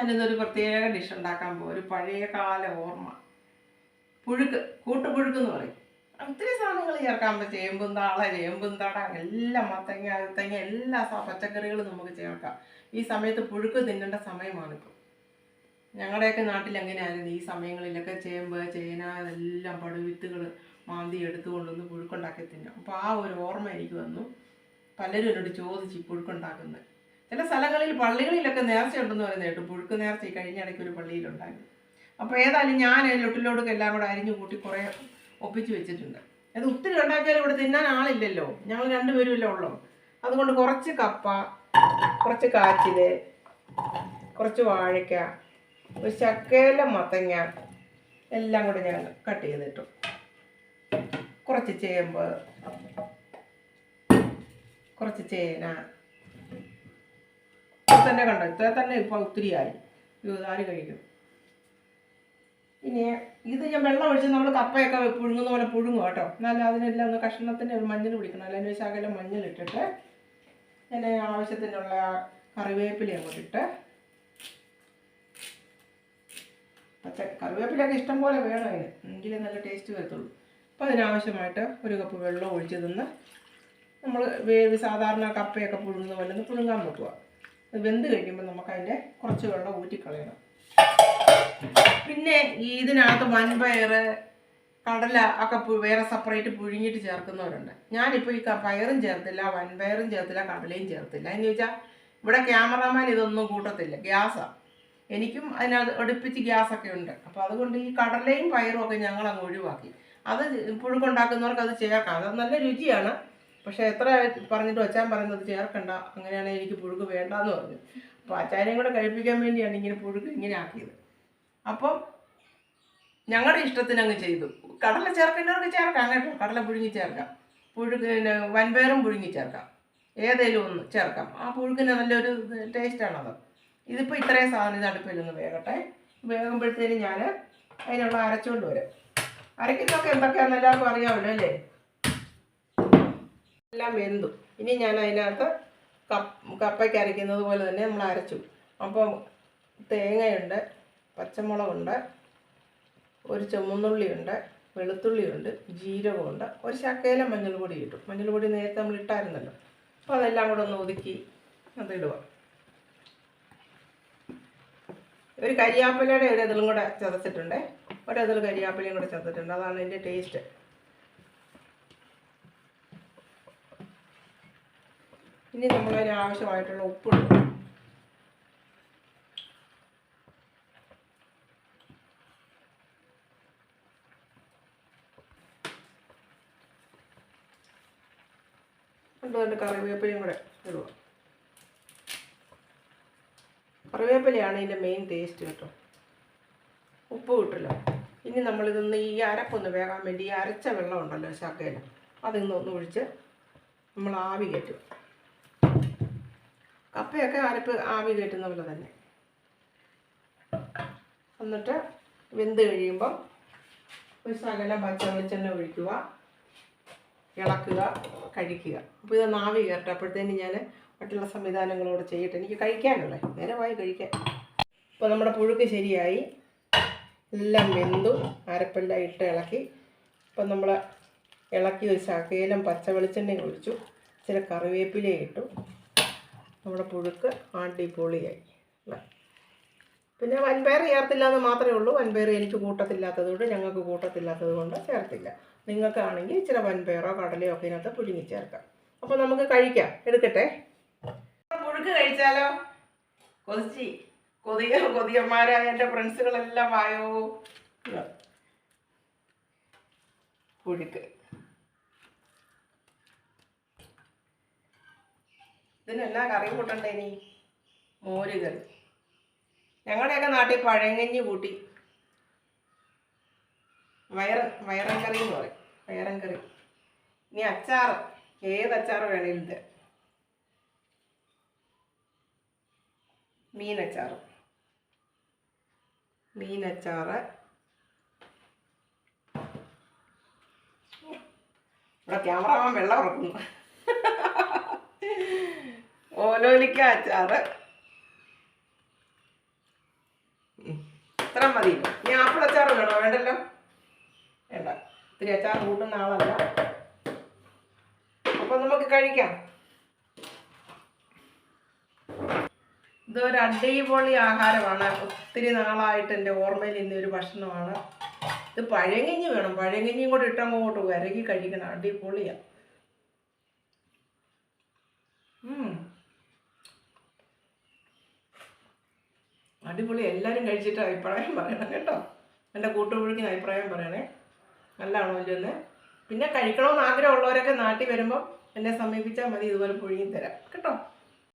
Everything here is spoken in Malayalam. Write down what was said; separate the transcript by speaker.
Speaker 1: ഞാനിന്നൊരു പ്രത്യേക ഡിഷ് ഉണ്ടാക്കാൻ പോകും ഒരു പഴയ കാല ഓർമ്മ. പുഴുക്ക് കൂട്ടുപുഴുക്ക് എന്ന് പറയും. ഒത്തിരി സാധനങ്ങൾ ചേർക്കാൻ പറ്റും. ചേമ്പും താള ചേമ്പും തട എല്ലാം മത്തങ്ങ അഴുത്തങ്ങ എല്ലാ പച്ചക്കറികളും നമുക്ക് ചേർക്കാം. ഈ സമയത്ത് പുഴുക്ക് തിന്നേണ്ട സമയമാണിപ്പോൾ ഞങ്ങളുടെയൊക്കെ നാട്ടിൽ എങ്ങനെയായിരുന്നു? ഈ സമയങ്ങളിലൊക്കെ ചേമ്പ് ചേന എല്ലാം പടുവിത്തുകൾ മാന്തി എടുത്തുകൊണ്ടുവന്ന് പുഴുക്കുണ്ടാക്കി തിന്നും. അപ്പോൾ ആ ഒരു ഓർമ്മ എനിക്ക് വന്നു. പലരും എന്നോട് ചോദിച്ചു പുഴുക്കുണ്ടാക്കുന്നത്. ചില സ്ഥലങ്ങളിൽ പള്ളികളിലൊക്കെ നേർച്ച ഉണ്ടെന്ന് പറയുന്നത് കേട്ടു. പുഴുക്ക് നേർച്ച കഴിഞ്ഞ ഇടയ്ക്ക് ഒരു പള്ളിയിലുണ്ടായിരുന്നു. അപ്പോൾ ഏതായാലും ഞാൻ ലൊട്ടിലോടൊക്കെ എല്ലാം കൂടെ അരിഞ്ഞു കൂട്ടി കുറേ ഒപ്പിച്ച് വെച്ചിട്ടുണ്ട്. അത് ഒത്തിരി ഉണ്ടാക്കിയാലും ഇവിടെ തിന്നാൻ ആളില്ലല്ലോ. ഞങ്ങൾ രണ്ടുപേരും ഇല്ല ഉള്ളൂ. അതുകൊണ്ട് കുറച്ച് കപ്പ കുറച്ച് കാച്ചിൽ കുറച്ച് വാഴയ്ക്ക ഒരു ചക്കേല മത്തങ്ങ എല്ലാം കൂടെ ഞാൻ കട്ട് ചെയ്തിട്ടു. കുറച്ച് ചേമ്പ് കുറച്ച് ചേന തന്നെ കണ്ടോ? ഇത്ര തന്നെ ഇപ്പോൾ ഒത്തിരിയായി. ഇരുപതാറ് കഴിക്കും? ഇനി ഇത് ഞാൻ വെള്ളം ഒഴിച്ച് നമ്മൾ കപ്പയൊക്കെ പുഴുങ്ങുന്ന പോലെ പുഴുങ്ങും കേട്ടോ. എന്നാലും അതിനെല്ലാം ഒന്ന് കഷ്ണത്തിന്റെ ഒരു മഞ്ഞൾ പിടിക്കണം. അല്ലെങ്കിൽ മഞ്ഞൾ ഇട്ടിട്ട് ഞാൻ ആവശ്യത്തിനുള്ള കറിവേപ്പില അങ്ങോട്ട് ഇട്ട് പച്ച കറിവേപ്പിലൊക്കെ ഇഷ്ടം പോലെ വേണം അതിന്. എങ്കിലേ നല്ല ടേസ്റ്റ് വരത്തുള്ളൂ. അപ്പോൾ അതിനാവശ്യമായിട്ട് ഒരു കപ്പ് വെള്ളം ഒഴിച്ച് തിന്ന് നമ്മൾ വേവ് സാധാരണ കപ്പയൊക്കെ പുഴുങ്ങുന്ന പോലെ ഒന്ന് പുഴുങ്ങാൻ വെക്കുക അത് വെന്ത് കഴിയുമ്പോൾ നമുക്ക് അതിന്റെ കുറച്ച് വെള്ളം ഊറ്റിക്കളയണം. പിന്നെ ഈ ഇതിനകത്ത് വൻപയർ കടല ഒക്കെ വേറെ സെപ്പറേറ്റ് പുഴുങ്ങിയിട്ട് ചേർക്കുന്നവരുണ്ട്. ഞാനിപ്പോൾ ഈ പയറും ചേർത്തില്ല വൻപയറും ചേർത്തില്ല കടലയും ചേർത്തില്ല. എന്ന് ചോദിച്ചാൽ ഇവിടെ ക്യാമറമാൻ ഇതൊന്നും കൂട്ടത്തില്ല. ഗ്യാസാണ് എനിക്കും അതിനകത്ത് അടുപ്പിച്ച് ഗ്യാസൊക്കെ ഉണ്ട്. അപ്പോൾ അതുകൊണ്ട് ഈ കടലയും പയറും ഒക്കെ ഞങ്ങൾ അങ്ങ് ഒഴിവാക്കി. അത് പുഴുക്കുണ്ടാക്കുന്നവർക്ക് അത് ചേർക്കാം. അത് നല്ല രുചിയാണ്. പക്ഷേ എത്ര പറഞ്ഞിട്ട് വച്ചാൻ പറയുന്നത് ചേർക്കണ്ട അങ്ങനെയാണെങ്കിൽ എനിക്ക് പുഴുക്ക് വേണ്ടെന്ന് പറഞ്ഞു. അപ്പോൾ ആചാര്യം കൂടെ കഴിപ്പിക്കാൻ വേണ്ടിയാണ് ഇങ്ങനെ പുഴുക്ക് ഇങ്ങനെ ആക്കിയത്. അപ്പം ഞങ്ങളുടെ ഇഷ്ടത്തിന് അങ്ങ് ചെയ്തു. കടല ചേർക്കേണ്ടവർക്ക് ചേർക്കാം കേട്ടോ കടല പുഴുങ്ങി ചേർക്കാം. പുഴുക്ക് പിന്നെ വൻപയറും പുഴുങ്ങി ചേർക്കാം. ഏതേലും ഒന്ന് ചേർക്കാം. ആ പുഴുക്കിന് നല്ലൊരു ടേസ്റ്റാണത്. ഇതിപ്പോൾ ഇത്രയും സാധനം ഇത് അടുപ്പിലൊന്ന് വേകട്ടെ. വേകുമ്പോഴത്തേനും ഞാൻ അതിനുള്ള അരച്ചുകൊണ്ട് വരാം. അരയ്ക്കുന്നതൊക്കെ എന്തൊക്കെയാണെന്ന് എല്ലാവർക്കും അറിയാമല്ലോ അല്ലേ? എല്ലാം വെന്തു. ഇനി ഞാൻ അതിനകത്ത് കപ്പ് കപ്പയ്ക്ക് അരയ്ക്കുന്നത് പോലെ തന്നെ നമ്മൾ അരച്ചു. അപ്പോൾ തേങ്ങയുണ്ട് പച്ചമുളകുണ്ട് ഒരു ചുമന്നുള്ളിയുണ്ട് വെളുത്തുള്ളിയുണ്ട് ജീരകമുണ്ട് ഒരു ശക്കയില മഞ്ഞൾപൊടി കിട്ടും ഇട്ടു. മഞ്ഞൾ നേരത്തെ നമ്മൾ ഇട്ടായിരുന്നല്ലോ. അപ്പോൾ അതെല്ലാം കൂടെ ഒന്ന് ഒതുക്കി അതിടുക ഒരു കരിയാപ്പിലയുടെ ഒരു ഇതിലും കൂടെ ചതച്ചിട്ടുണ്ട്. ഒരതിൽ കരിയാപ്പിലയും കൂടെ ചതച്ചിട്ടുണ്ട്. അതാണ് ഇതിന്റെ ടേസ്റ്റ്. ഇനി നമ്മളതിന് ആവശ്യമായിട്ടുള്ള ഉപ്പിടും അതുകൊണ്ട് കറിവേപ്പിലയും കൂടെ ഇടുക. കറിവേപ്പിലയാണ് ഇതിന്റെ മെയിൻ ടേസ്റ്റ് കേട്ടോ. ഉപ്പ് കിട്ടില്ല. ഇനി നമ്മളിതൊന്ന് ഈ അരപ്പൊന്ന് വേകാൻ വേണ്ടി ഈ അരച്ച വെള്ളം ഉണ്ടല്ലോ അതിൽ നിന്ന് ഒന്ന് ഒഴിച്ച് നമ്മൾ ആവി കയറ്റും. കപ്പയൊക്കെ അരപ്പ് ആവി കയറ്റുന്ന പോലെ തന്നെ. എന്നിട്ട് വെന്ത് കഴിയുമ്പം ഒരു ശകലം പച്ച വെളിച്ചെണ്ണ ഒഴിക്കുക ഇളക്കുക കഴിക്കുക. അപ്പോൾ ഇതൊന്ന് ആവി കയറട്ടെ. അപ്പോഴത്തേന് ഞാൻ മറ്റുള്ള സംവിധാനങ്ങളോട് ചെയ്യട്ടെ. എനിക്ക് കഴിക്കാനുള്ളേ പോയി കഴിക്കാൻ. ഇപ്പോൾ നമ്മുടെ പുഴുക്ക് ശരിയായി. എല്ലാം വെന്തു. അരപ്പെല്ലാം ഇട്ട് ഇളക്കി. ഇപ്പം നമ്മൾ ഇളക്കി ഒരു ശകലം പച്ച വെളിച്ചെണ്ണ ഒഴിച്ചു. ചില കറിവേപ്പിലയും ഇട്ടു. നമ്മുടെ പുഴുക്ക് അടിപൊളിയായി? പിന്നെ വൻപയർ ചേർത്തില്ല എന്ന് മാത്രമേ ഉള്ളൂ. വൻപയർ എനിക്ക് കൂട്ടത്തില്ലാത്തത് കൊണ്ട് ഞങ്ങൾക്ക് കൂട്ടത്തില്ലാത്തത് കൊണ്ട് ചേർത്തില്ല. നിങ്ങൾക്കാണെങ്കിൽ ഇച്ചിരി വൻപയറോ കടലയോ ഒക്കെ ഇതിനകത്ത് പുഴുങ്ങി ചേർക്കാം. അപ്പോൾ നമുക്ക് കഴിക്കാം. എടുക്കട്ടെ. പുഴുക്ക് കഴിച്ചാലോ? കൊതിച്ചി കൊതിയ കൊതിയന്മാരായ എന്റെ ഫ്രണ്ട്സുകളെല്ലാം വായോ? പുഴുക്ക്. ഇതിനെല്ലാം കറി കൂട്ടണ്ടേ ഇനി? മോര് ഞങ്ങളുടെയൊക്കെ നാട്ടിൽ പഴങ്കഞ്ഞി കൂട്ടി. വയറ വയറൻ കറി എന്ന് പറയും. വയറൻ കറി. ഇനി അച്ചാർ ഏത് അച്ചാർ വേണേലും ഇത് മീനച്ചാർ മീനച്ചാറ് ഇവിടെ ക്യാമറമാൻ വെള്ളം ഉറക്കുന്നു. ഓലോലിക്ക അച്ചാറ്. ഇത്ര മതി. ഇനി അച്ചാർ വേണോ വേണ്ടല്ലോ. വേണ്ട. ഇത്തിരി അച്ചാർ കൂട്ടുന്ന ആളല്ല. അപ്പം നമുക്ക് കഴിക്കാം. ഇതൊരു അടിപൊളി ആഹാരമാണ്. ഒത്തിരി നാളായിട്ട് എന്റെ ഓർമ്മയിൽ ഇന്ന ഒരു ഭക്ഷണമാണ്. ഇത് പഴങ്കഞ്ഞി വേണം. പഴങ്കഞ്ഞിയും കൂടെ ഇട്ടങ്ങോട്ട് വരകി കഴിക്കണം. അടിപൊളിയാണ്. അടിപൊളി എല്ലാവരും കഴിച്ചിട്ട് അഭിപ്രായം പറയണം കേട്ടോ. എന്റെ കൂട്ടുപുഴയ്ക്ക് അഭിപ്രായം പറയണേ. നല്ലതാണോ ഇല്ലെന്ന് പിന്നെ കഴിക്കണമെന്ന് ആഗ്രഹമുള്ളവരൊക്കെ നാട്ടിൽ വരുമ്പോൾ എന്നെ സമീപിച്ചാൽ മതി ഇതുപോലെ പുഴുങ്ങി തരാം. കേട്ടോ.